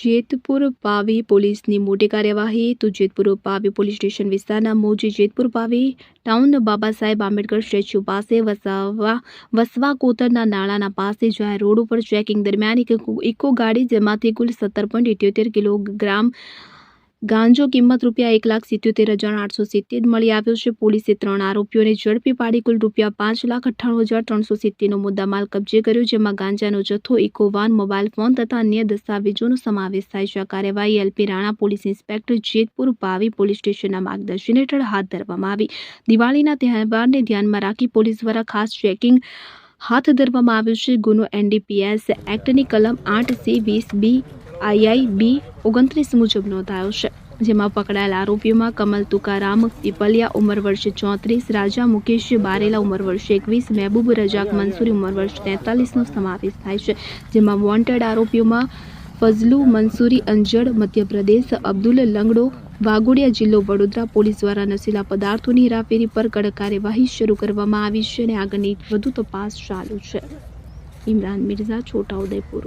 જેતપુર પાવી પોલીસની મોટી કાર્યવાહી. તો જેતપુર પાવી પોલીસ સ્ટેશન વિસ્તારના મોજી જેતપુર પાવી ટાઉન બાબા સાહેબ આંબેડકર સ્ટેચ્યુ પાસે વસાવા, વસવા કોતરના નાળાના પાસે જાહેર રોડ ઉપર ચેકિંગ દરમિયાન એક ઇકો ગાડી જેમાંથી કુલ સત્તર પોઈન્ટ ઇઠ્યોતેર કિલોગ્રામ ગાંજો કિંમત રૂપિયા એક લાખ સિત્યોતેર હજાર આઠસો સિત્તેર મળી આવ્યો છે. પોલીસે ત્રણ આરોપીઓને ઝડપી પાડી કુલ રૂપિયા પાંચ લાખ અઠ્ઠાણું હજાર ત્રણસો સિત્તેરનો મુદ્દામાલ કબજે કર્યો, જેમાં ગાંજાનો જથ્થો ઇકો વાન મોબાઈલ ફોન તથા અન્ય દસ્તાવેજોનો સમાવેશ થાય છે. આ કાર્યવાહી LP Rana police inspector Jetpur Pavi police સ્ટેશનના માર્ગદર્શન હેઠળ હાથ ધરવામાં આવી. દિવાળીના તહેવારને ધ્યાનમાં રાખી પોલીસ દ્વારા ખાસ ચેકિંગ હાથ ધરવામાં આવ્યું છે. ગુનો એનડીપીએસ એક્ટની કલમ આઠ સી વીસ બી આઈઆઈ બી ઓગણત્રીસ મુજબ નોંધાયો છે, જેમાં પકડાયેલ આરોપીઓમાં કમલ તુકારામ પીપલિયા ઉંમર વર્ષ ચોત્રીસ, રાજા મુકેશ બારેલા ઉંમર વર્ષ એકવીસ, મહેબૂબ રજાક મંસૂરી ઉંમર વર્ષ તેતાલીસનો સમાવેશ થાય છે, જેમાં વોન્ટેડ આરોપીઓમાં ફઝલુ મંસૂરી અંજડ મધ્યપ્રદેશ, અબ્દુલ લંગડો વાઘોડિયા જિલ્લો વડોદરા પોલીસ દ્વારા નશીલા પદાર્થોની હેરાફેરી પર કડક કાર્યવાહી શરૂ કરવામાં આવી છે અને આગળની વધુ તપાસ ચાલુ છે. ઇમરાન મિર્ઝા છોટાઉદેપુર